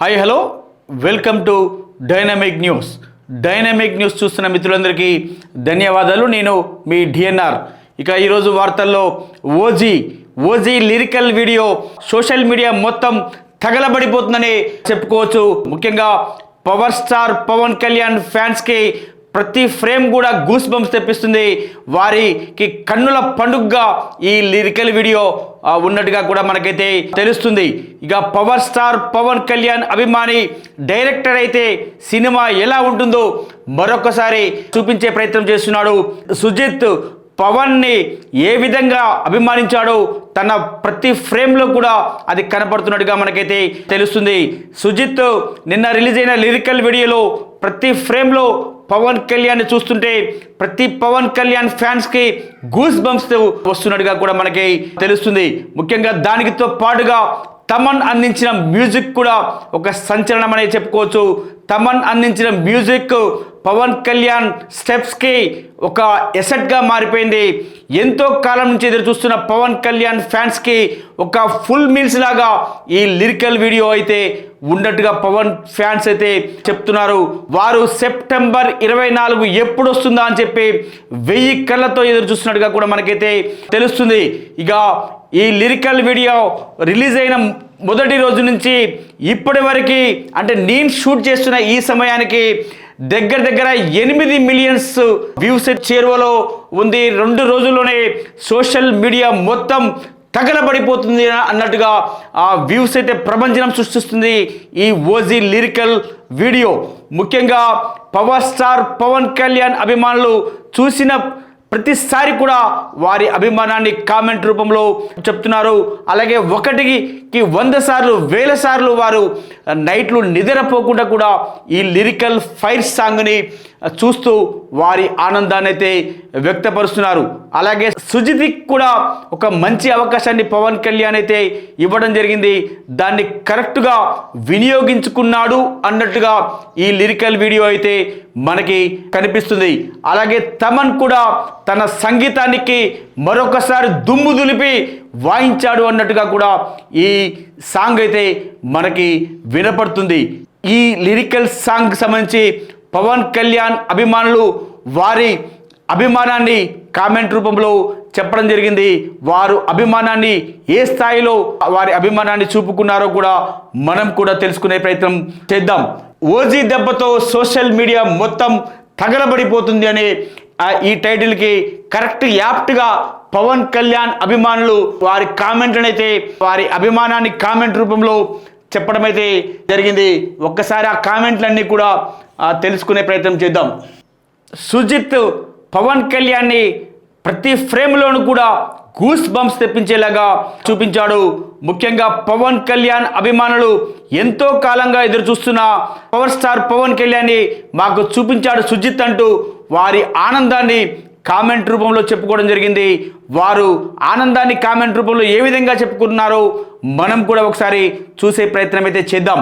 Hi hello. Welcome to dynamic news. Dynamic news చూస్తున్న మిత్రులందరికీ ధన్యవాదాలు. నేను మీ డిఎన్ఆర్. ఇక ఈరోజు వార్తల్లో OG OG lyrical video social media మొత్తం తగలబడిపోతుందని చెప్పుకోవచ్చు. ముఖ్యంగా పవర్ స్టార్ పవన్ కళ్యాణ్ ఫ్యాన్స్కి ప్రతి ఫ్రేమ్ కూడా గూస్ బంప్స్ తెప్పిస్తుంది. వారికి కన్నుల పండుగగా ఈ లిరికల్ వీడియో ఉన్నట్టుగా కూడా మనకైతే తెలుస్తుంది. ఇక పవర్ స్టార్ పవన్ కళ్యాణ్ అభిమాని డైరెక్టర్ అయితే సినిమా ఎలా ఉంటుందో మరొకసారి చూపించే ప్రయత్నం చేస్తున్నాడు. సుజిత్ పవన్ని ఏ విధంగా అభిమానించాడో తన ప్రతి ఫ్రేమ్లో కూడా అది కనపడుతున్నట్టుగా మనకైతే తెలుస్తుంది. సుజిత్ నిన్న రిలీజ్ అయిన లిరికల్ వీడియోలో ప్రతి ఫ్రేమ్లో పవన్ కళ్యాణ్ చూస్తుంటే ప్రతి పవన్ కళ్యాణ్ ఫ్యాన్స్కి గూస్ బంప్స్ వస్తున్నట్టుగా కూడా మనకి తెలుస్తుంది. ముఖ్యంగా దానికితో పాటుగా తమన్ అందించిన మ్యూజిక్ కూడా ఒక సంచలనం అనేది చెప్పుకోవచ్చు. తమన్ అందించిన మ్యూజిక్ పవన్ కళ్యాణ్ స్టెప్స్కి ఒక ఎసెట్గా మారిపోయింది. ఎంతో కాలం నుంచి ఎదురు చూస్తున్న పవన్ కళ్యాణ్ ఫ్యాన్స్కి ఒక ఫుల్ మీల్స్ లాగా ఈ లిరికల్ వీడియో అయితే ఉన్నట్టుగా పవన్ ఫ్యాన్స్ అయితే చెప్తున్నారు. వారు సెప్టెంబర్ ఇరవై నాలుగు ఎప్పుడు వస్తుందా అని చెప్పి వెయ్యి కళ్ళతో ఎదురు చూస్తున్నట్టుగా కూడా మనకైతే తెలుస్తుంది. ఇక ఈ లిరికల్ వీడియో రిలీజ్ అయిన మొదటి రోజు నుంచి ఇప్పటి వరకు అంటే నేను షూట్ చేస్తున్న ఈ సమయానికి దగ్గర దగ్గర ఎనిమిది మిలియన్స్ వ్యూస్ చేరువలో ఉంది. రెండు రోజుల్లోనే సోషల్ మీడియా మొత్తం తగలబడిపోతుంది అన్నట్టుగా ఆ వ్యూస్ అయితే ప్రపంచం సృష్టిస్తుంది ఈ ఓజీ లిరికల్ వీడియో. ముఖ్యంగా పవర్ స్టార్ పవన్ కళ్యాణ్ అభిమానులు చూసిన ప్రతిసారి కూడా వారి అభిమానాన్ని కామెంట్ రూపంలో చెప్తున్నారు. అలాగే ఒకటికి వంద సార్లు వేల సార్లు వారు నైట్లు నిద్రపోకుండా కూడా ఈ లిరికల్ ఫైర్ సాంగ్ని చూస్తూ వారి ఆనందాన్ని అయితే వ్యక్తపరుస్తున్నారు. అలాగే సుజిత్కి కూడా ఒక మంచి అవకాశాన్ని పవన్ కళ్యాణ్ అయితే ఇవ్వడం జరిగింది. దాన్ని కరెక్ట్గా వినియోగించుకున్నాడు అన్నట్టుగా ఈ లిరికల్ వీడియో అయితే మనకి కనిపిస్తుంది. అలాగే తమన్ కూడా తన సంగీతానికి మరొకసారి దుమ్ము దులిపి వాయించాడు అన్నట్టుగా కూడా ఈ సాంగ్ అయితే మనకి వినపడుతుంది. ఈ లిరికల్ సాంగ్ సంబంధించి పవన్ కళ్యాణ్ అభిమానులు వారి అభిమానాన్ని కామెంట్ రూపంలో చెప్పడం జరిగింది. వారు అభిమానాన్ని ఏ స్థాయిలో వారి అభిమానాన్ని చూపుకున్నారో కూడా మనం కూడా తెలుసుకునే ప్రయత్నం చేద్దాం. ఓజీ దెబ్బతో సోషల్ మీడియా మొత్తం తగలబడిపోతుంది అనే ఈ టైటిల్కి కరెక్ట్ యాప్ట్గా పవన్ కళ్యాణ్ అభిమానులు వారి కామెంట్లను అయితే వారి అభిమానాన్ని కామెంట్ రూపంలో చెప్పడం అయితే జరిగింది. ఒక్కసారి ఆ కామెంట్లన్నీ కూడా తెలుసుకునే ప్రయత్నం చేద్దాం. సుజిత్ పవన్ కళ్యాణ్ని ప్రతి ఫ్రేమ్లోనూ కూడా గూస్ బంప్స్ తెప్పించేలాగా చూపించాడు. ముఖ్యంగా పవన్ కళ్యాణ్ అభిమానులు ఎంతో కాలంగా ఎదురు చూస్తున్న పవర్ స్టార్ పవన్ కళ్యాణ్ని మాకు చూపించాడు సుజిత్ అంటూ వారి ఆనందాన్ని కామెంట్ రూపంలో చెప్పుకోవడం జరిగింది. వారు ఆనందాన్ని కామెంట్ రూపంలో ఏ విధంగా చెప్పుకుంటున్నారో మనం కూడా ఒకసారి చూసే ప్రయత్నం అయితే చేద్దాం.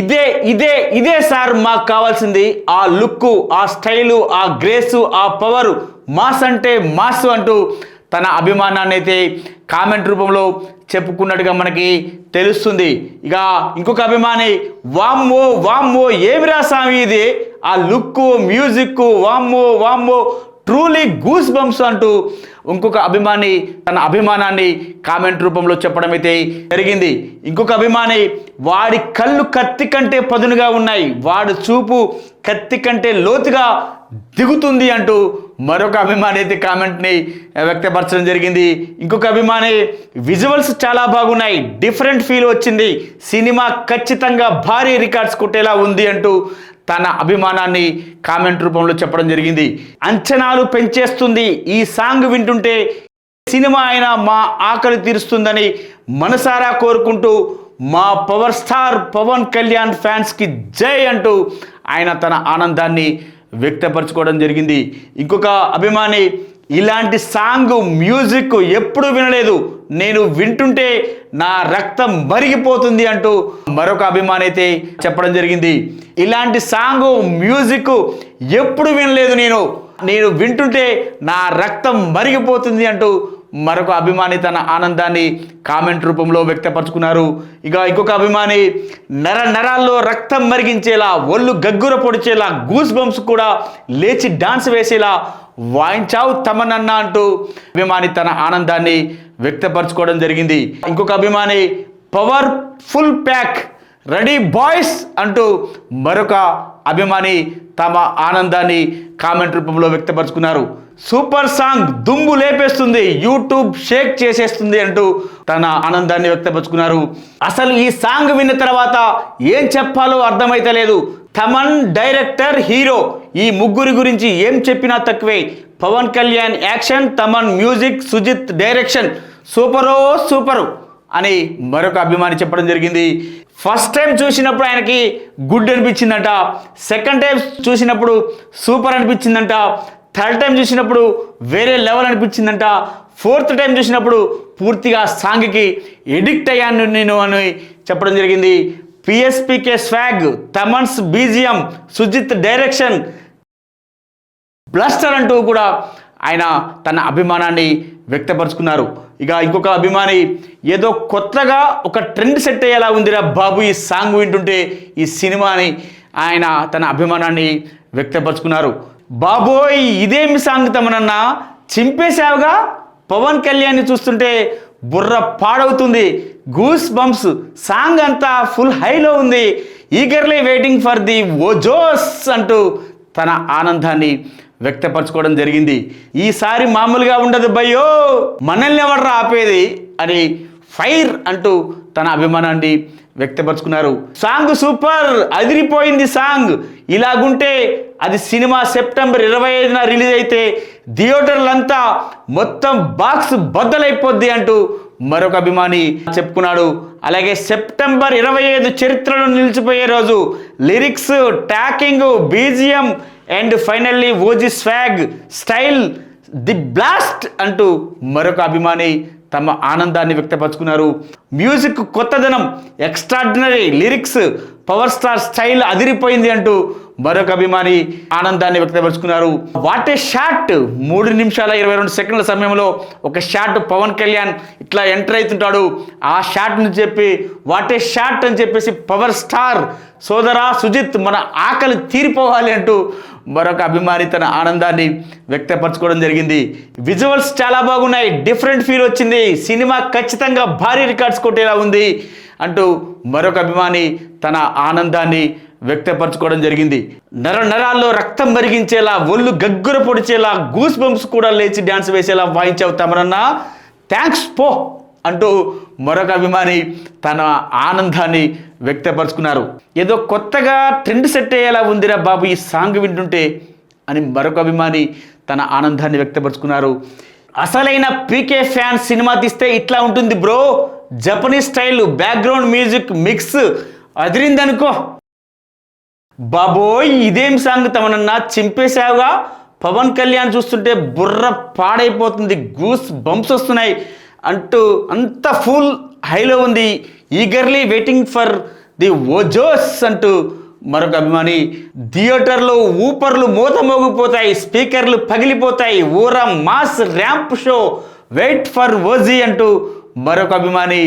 ఇదే ఇదే ఇదే సార్ మాకు కావాల్సింది. ఆ లుక్ ఆ స్టైలు ఆ గ్రేసు ఆ పవరు మాస్ అంటే మాస్ అంటూ తన అభిమానాన్ని అయితే కామెంట్ రూపంలో చెప్పుకున్నట్టుగా మనకి తెలుస్తుంది. ఇక ఇంకొక అభిమాని వామ్మో వామ్మో ఏమిరా స్వామి ఇది? ఆ లుక్ మ్యూజిక్ వామ్మో వామ్మో ట్రూలీ గూస్ బంప్స్ అంటూ ఇంకొక అభిమాని తన అభిమానాన్ని కామెంట్ రూపంలో చెప్పడం అయితే జరిగింది. ఇంకొక అభిమాని వాడి కళ్ళు కత్తి కంటే పదునుగా ఉన్నాయి. వాడు చూపు కత్తి కంటే లోతుగా దిగుతుంది అంటూ మరొక అభిమాని అయితే కామెంట్ని వ్యక్తపరచడం జరిగింది. ఇంకొక అభిమాని విజువల్స్ చాలా బాగున్నాయి. డిఫరెంట్ ఫీల్ వచ్చింది. సినిమా ఖచ్చితంగా భారీ రికార్డ్స్ కొట్టేలా ఉంది అంటూ తన అభిమానాన్ని కామెంట్ రూపంలో చెప్పడం జరిగింది. అంచనాలు పెంచేస్తుంది. ఈ సాంగ్ వింటుంటే సినిమా అయినా మా ఆకలి తీరుస్తుందని మనసారా కోరుకుంటూ మా పవర్ స్టార్ పవన్ కళ్యాణ్ ఫ్యాన్స్కి జై అంటూ ఆయన తన ఆనందాన్ని వ్యక్తపరచుకోవడం జరిగింది. ఇంకొక అభిమాని ఇలాంటి సాంగ్ మ్యూజిక్ ఎప్పుడు వినలేదు. నేను వింటుంటే నా రక్తం మరిగిపోతుంది అంటూ మరొక అభిమాని అయితే చెప్పడం జరిగింది. ఇలాంటి సాంగ్ మ్యూజిక్ ఎప్పుడు వినలేదు నేను. నేను వింటుంటే నా రక్తం మరిగిపోతుంది అంటూ మరొక అభిమాని తన ఆనందాన్ని కామెంట్ రూపంలో వ్యక్తపరుచుకున్నారు. ఇక ఇంకొక అభిమాని నర నరాల్లో రక్తం మరిగించేలా ఒళ్ళు గగ్గుర పొడిచేలా గూస్ బంప్స్ కూడా లేచి డాన్స్ వేసేలా వాయించావు తమనన్న అంటూ అభిమాని తన ఆనందాన్ని వ్యక్తపరచుకోవడం జరిగింది. ఇంకొక అభిమాని powerful pack ready boys అంటూ మరొక అభిమాని తమ ఆనందాన్ని కామెంట్ రూపంలో వ్యక్తపరుచుకున్నారు. సూపర్ సాంగ్ దుమ్ము లేపేస్తుంది యూట్యూబ్ షేక్ చేసేస్తుంది అంటూ తన ఆనందాన్ని వ్యక్తపరుచుకున్నారు. అసలు ఈ సాంగ్ విన్న తర్వాత ఏం చెప్పాలో అర్థమైతలేదు తమన్ డైరెక్టర్ హీరో ఈ ముగ్గురి గురించి ఏం చెప్పినా తక్కువే. Pawan Kalyan action Thaman music Sujeeth direction. సూపరో super. అని మరొక అభిమాని చెప్పడం జరిగింది. ఫస్ట్ టైం చూసినప్పుడు ఆయనకి గుడ్ అనిపించిందంట. సెకండ్ టైం చూసినప్పుడు సూపర్ అనిపించిందంట. థర్డ్ టైం చూసినప్పుడు వేరే లెవెల్ అనిపించిందంట. ఫోర్త్ టైం చూసినప్పుడు పూర్తిగా సాంగ్కి ఎడిక్ట్ అయ్యాను నేను అని చెప్పడం జరిగింది. PSPK swag Thaman's BGM Sujeeth direction blaster అంటూ కూడా ఆయన తన అభిమానాన్ని వ్యక్తపరుచుకున్నారు. ఇక ఇంకొక అభిమాని ఏదో కొత్తగా ఒక ట్రెండ్ సెట్ అయ్యేలా ఉందిరా బాబు ఈ సాంగ్ వింటుంటే ఈ సినిమాని. ఆయన తన అభిమానాన్ని వ్యక్తపరుచుకున్నారు. బాబోయ్ ఇదేమి సాంగ్ తమనన్నా చింపేశావుగా? పవన్ కళ్యాణ్ని చూస్తుంటే బుర్ర పాడవుతుంది. గూస్ బంప్స్ సాంగ్ అంతా ఫుల్ హైలో ఉంది. Eagerly waiting for the OGs అంటూ తన ఆనందాన్ని వ్యక్తపరచుకోవడం జరిగింది. ఈసారి మామూలుగా ఉండదు భయ్యో మనల్ని ఎవరు ఆపేది అని ఫైర్ అంటూ తన అభిమానాన్ని వ్యక్తపరుచుకున్నారు. సాంగ్ సూపర్ అదిరిపోయింది సాంగ్. ఇలాగుంటే అది సినిమా సెప్టెంబర్ ఇరవై ఐదున రిలీజ్ అయితే థియేటర్లంతా మొత్తం బాక్స్ బద్దలైపోద్ది అంటూ మరొక అభిమాని చెప్పుకున్నాడు. అలాగే సెప్టెంబర్ ఇరవై ఐదు చరిత్రలో నిలిచిపోయే రోజు lyrics tacking BGM and finally OG swag style the blast అంటూ మరొక అభిమాని తమ ఆనందాన్ని వ్యక్తపరుచుకున్నారు. మ్యూజిక్ కొత్తదనం extraordinary lyrics power star style అదిరిపోయింది అంటూ మరొక అభిమాని ఆనందాన్ని వ్యక్తపరుచుకున్నారు. What a shot! మూడు నిమిషాల ఇరవై రెండు సెకండ్ల సమయంలో ఒక షాట్ పవన్ కళ్యాణ్ ఇట్లా ఎంటర్ అవుతుంటాడు. ఆ షాట్ని చెప్పి వాట్ ఏ షాట్ అని చెప్పేసి పవర్ స్టార్ సోదరా సుజిత్ మన ఆకలి తీరిపోవాలి అంటూ మరొక అభిమాని తన ఆనందాన్ని వ్యక్తపరచుకోవడం జరిగింది. విజువల్స్ చాలా బాగున్నాయి డిఫరెంట్ ఫీల్ వచ్చింది. సినిమా ఖచ్చితంగా భారీ రికార్డ్స్ కొట్టేలా ఉంది అంటూ మరొక అభిమాని తన ఆనందాన్ని వ్యక్తపరచుకోవడం జరిగింది. నర నరాల్లో రక్తం మరిగించేలా ఒళ్ళు గగ్గుర పొడిచేలా గూస్ బంప్స్ కూడా లేచి డ్యాన్స్ వేసేలా వాయించావు తమరన్నా. థ్యాంక్స్ పో అంటూ మరొక అభిమాని తన ఆనందాన్ని వ్యక్తపరుచుకున్నారు. ఏదో కొత్తగా ట్రెండ్ సెట్ అయ్యేలా ఉందిరా బాబు ఈ సాంగ్ వింటుంటే అని మరొక అభిమాని తన ఆనందాన్ని వ్యక్తపరుచుకున్నారు. అసలైన పీకే ఫ్యాన్ సినిమా తీస్తే ఇట్లా ఉంటుంది bro. Japanese style background music mix అదిరిందనుకో బాబోయ్ ఇదేం సాంగ్ తమనన్నా చింపేశావుగా? పవన్ కళ్యాణ్ చూస్తుంటే బుర్ర పాడైపోతుంది గూస్ బంప్స్ వస్తున్నాయి అంటూ అంత ఫుల్ హైలో ఉంది. Eagerly waiting for the OGs అంటూ మరొక అభిమాని. థియేటర్లో ఊపర్లు మూత మోగిపోతాయి స్పీకర్లు పగిలిపోతాయి. ఊర mass ramp show wait for OG అంటూ మరొక అభిమాని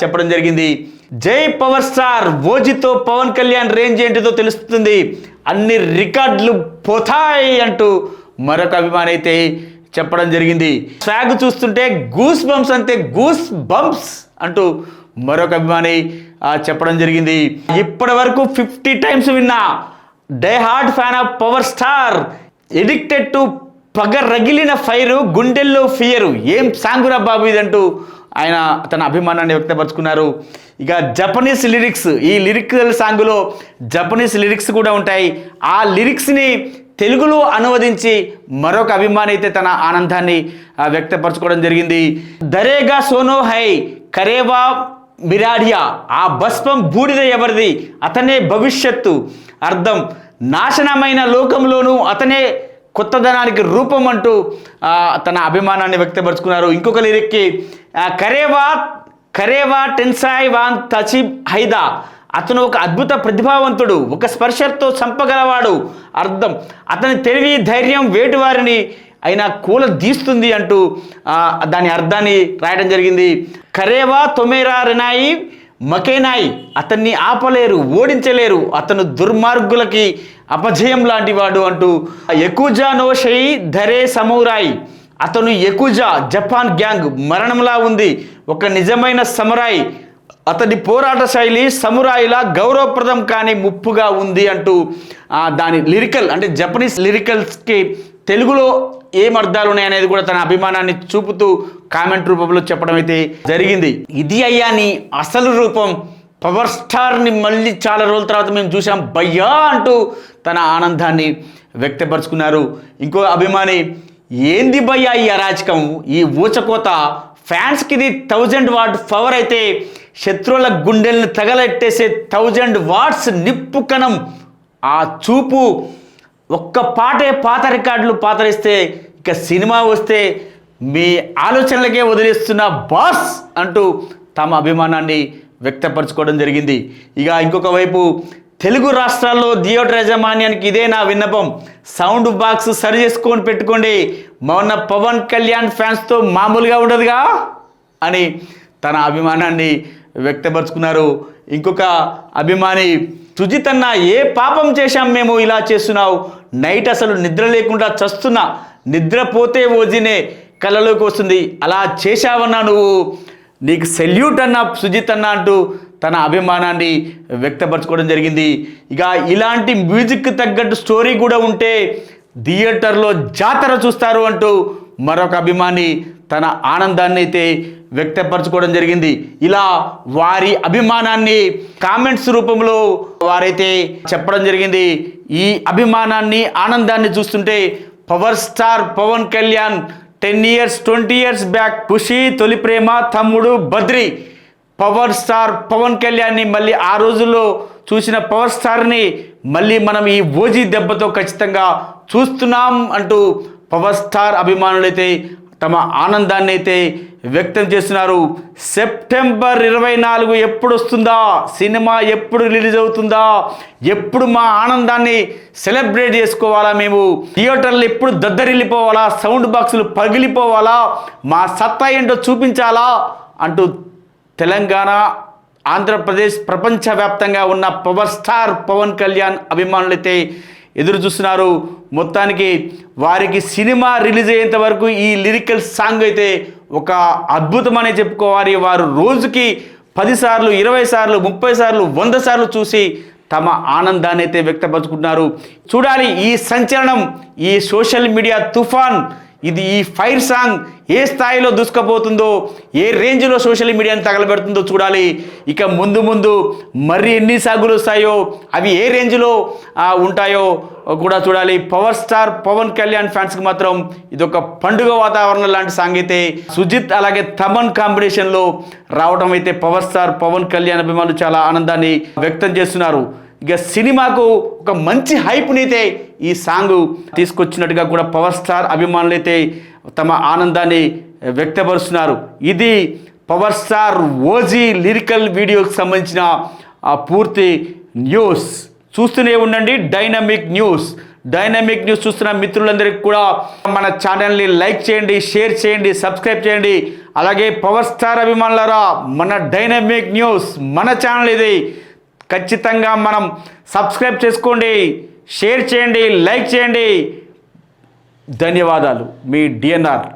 చెప్పడం జరిగింది. జై పవర్ స్టార్ ఓజితో పవన్ కళ్యాణ్ రేంజ్ ఏంటిదో తెలుస్తుంది. అన్ని రికార్డులు పోతాయి అంటూ మరొక అభిమాని అయితే చెప్పడం జరిగింది. స్వాగ్ చూస్తుంటే గూస్ బంప్స్ అంతే గూస్ బంప్స్ అంటూ మరొక అభిమాని చెప్పడం జరిగింది. ఇప్పటి వరకు ఫిఫ్టీ టైమ్స్ విన్నా die hard fan of power star addicted to పగ రగిలిన ఫైరు గుండెల్లో ఫియరు. ఏం సాంగురా బాబు ఇదంటూ ఆయన తన అభిమానాన్ని వ్యక్తపరుచుకున్నారు. ఇక జపనీస్ లిరిక్స్ ఈ లిరికల్ సాంగ్లో జపనీస్ లిరిక్స్ కూడా ఉంటాయి. ఆ లిరిక్స్ని తెలుగులో అనువదించి మరొక అభిమాని అయితే తన ఆనందాన్ని వ్యక్తపరచుకోవడం జరిగింది. దరేగా సోనో హై కరేవా మిరాడియా ఆ భస్మం బూడిద ఎవరిది? అతనే భవిష్యత్తు. అర్థం నాశనమైన లోకంలోనూ అతనే కొత్తదనానికి రూపం అంటూ తన అభిమానాన్ని వ్యక్తపరుచుకున్నారు. ఇంకొక లిరిక్కి కరేవా కరేవా టెన్సాయ్ వాన్ తచిబ్ హైదా. అతను ఒక అద్భుత ప్రతిభావంతుడు ఒక స్పర్శతో చంపగలవాడు. అర్థం. అతని తెలివి ధైర్యం వేటివారిని అయినా కూల దీస్తుంది అంటూ దాని అర్థాన్ని రాయడం జరిగింది. కరేవా తొమేరా రెనాయి మకేనాయి. అతన్ని ఆపలేరు ఓడించలేరు. అతను దుర్మార్గులకి అపజయం లాంటి వాడు అంటూ ఎకుజా నోషై ధరే సమూరాయి. అతను ఎకుజా జపాన్ గ్యాంగ్ మరణంలా ఉంది. ఒక నిజమైన సమరాయి. అతడి పోరాట శైలి సమురాయిలా గౌరవప్రదం కానీ ముప్పుగా ఉంది అంటూ దాని లిరికల్ అంటే జపనీస్ లిరికల్స్కి తెలుగులో ఏం అర్థాలు ఉన్నాయనేది కూడా తన అభిమానాన్ని చూపుతూ కామెంట్ రూపంలో చెప్పడం అయితే జరిగింది. ఇది అయ్యాని అసలు రూపం. పవర్ స్టార్ని మళ్ళీ చాలా రోజుల తర్వాత మేము చూసాం భయ్యా అంటూ తన ఆనందాన్ని వ్యక్తపరుచుకున్నారు. ఇంకో అభిమాని ఏంది భయ్యా ఈ అరాచకం? ఈ ఊచకోత? ఫ్యాన్స్కి ఇది థౌజండ్ వాట్ పవర్ అయితే శత్రువుల గుండెల్ని తగలెట్టేసే థౌజండ్ వాట్స్ నిప్పు కణం ఆ చూపు ఒక్క పాటే పాత రికార్డులు పాతరిస్తే ఇక సినిమా వస్తే మీ ఆలోచనలకే వదిలేస్తున్న బాస్ అంటూ తమ అభిమానాన్ని వ్యక్తపరచుకోవడం జరిగింది. ఇక ఇంకొక వైపు తెలుగు రాష్ట్రాల్లో థియేటర్ యాజమాన్యానికి ఇదే నా విన్నపం. సౌండ్ బాక్స్ సరి చేసుకొని పెట్టుకోండి. మొన్న పవన్ కళ్యాణ్ ఫ్యాన్స్తో మామూలుగా ఉండదుగా? అని తన అభిమానాన్ని వ్యక్తపరుచుకున్నారు. ఇంకొక అభిమాని సుజితన్న ఏ పాపం చేశాం మేము ఇలా చేస్తున్నావు? నైట్ అసలు నిద్ర లేకుండా చస్తున్నా. నిద్రపోతే ఓజినే కళ్ళలోకి వస్తుంది. అలా చేశావన్నా నువ్వు? నీకు సెల్యూట్ అన్న సుజిత్ అన్న అంటూ తన అభిమానాన్ని వ్యక్తపరచుకోవడం జరిగింది. ఇక ఇలాంటి మ్యూజిక్ తగ్గట్టు స్టోరీ కూడా ఉంటే థియేటర్లో జాతర చూస్తారు అంటూ మరొక అభిమాని తన ఆనందాన్ని అయితే వ్యక్తపరచుకోవడం జరిగింది. ఇలా వారి అభిమానాన్ని కామెంట్స్ రూపంలో వారైతే చెప్పడం జరిగింది. ఈ అభిమానాన్ని ఆనందాన్ని చూస్తుంటే power star Pawan Kalyan ten years twenty years back Kushi Tholi Prema Thammudu Badri power star Pawan కళ్యాణ్ని మళ్ళీ ఆ రోజుల్లో చూసిన పవర్ స్టార్ని మళ్ళీ మనం ఈ ఓజీ దెబ్బతో ఖచ్చితంగా చూస్తున్నాం అంటూ పవర్ స్టార్ అభిమానులైతే తమ ఆనందాన్ని అయితే వ్యక్తం చేస్తున్నారు. సెప్టెంబర్ ఇరవై నాలుగు ఎప్పుడు వస్తుందా? సినిమా ఎప్పుడు రిలీజ్ అవుతుందా? ఎప్పుడు మా ఆనందాన్ని సెలబ్రేట్ చేసుకోవాలా మేము? థియేటర్లు ఎప్పుడు దద్దరిల్లిపోవాలా? సౌండ్ బాక్సులు పగిలిపోవాలా? మా సత్తా ఏంటో చూపించాలా? అంటూ తెలంగాణ ఆంధ్రప్రదేశ్ ప్రపంచవ్యాప్తంగా ఉన్న పవర్ స్టార్ పవన్ కళ్యాణ్ అభిమానులైతే ఎదురు చూస్తున్నారు. మొత్తానికి వారికి సినిమా రిలీజ్ అయ్యేంత వరకు ఈ లిరికల్ సాంగ్ అయితే ఒక అద్భుతమనే చెప్పుకోవాలి. వారు రోజుకి పదిసార్లు ఇరవై సార్లు ముప్పై సార్లు వంద సార్లు చూసి తమ ఆనందాన్ని అయితే వ్యక్తపరుచుకుంటున్నారు. చూడాలి ఈ సంచలనం ఈ సోషల్ మీడియా తుఫాన్ ఇది ఈ ఫైర్ సాంగ్ ఏ స్థాయిలో దూసుకుపోతుందో ఏ రేంజ్లో సోషల్ మీడియాను తగలబెడుతుందో చూడాలి. ఇక ముందు ముందు మరి ఎన్ని సాగులు వస్తాయో అవి ఏ రేంజ్లో ఉంటాయో కూడా చూడాలి. పవర్ స్టార్ పవన్ కళ్యాణ్ ఫ్యాన్స్కి మాత్రం ఇది ఒక పండుగ వాతావరణం లాంటి సాంగ్ అయితే. సుజిత్ అలాగే తమన్ కాంబినేషన్లో రావడం అయితే పవర్ స్టార్ పవన్ కళ్యాణ్ అభిమానులు చాలా ఆనందాన్ని వ్యక్తం చేస్తున్నారు. ఇక సినిమాకు ఒక మంచి హైప్నైతే ఈ సాంగ్ తీసుకొచ్చినట్టుగా కూడా పవర్ స్టార్ అభిమానులు అయితే తమ ఆనందాన్ని వ్యక్తపరుస్తున్నారు. ఇది పవర్ స్టార్ ఓజీ లిరికల్ వీడియోకి సంబంధించిన పూర్తి న్యూస్. చూస్తూనే ఉండండి డైనమిక్ న్యూస్. డైనమిక్ న్యూస్ చూస్తున్న మిత్రులందరికీ కూడా మన ఛానల్ని లైక్ చేయండి షేర్ చేయండి సబ్స్క్రైబ్ చేయండి. అలాగే పవర్ స్టార్ అభిమానులారా మన డైనమిక్ న్యూస్ మన ఛానల్ ఇది. ఖచ్చితంగా మనం సబ్స్క్రైబ్ చేసుకోండి షేర్ చేయండి లైక్ చేయండి. ధన్యవాదాలు. మీ డిఎన్ఆర్.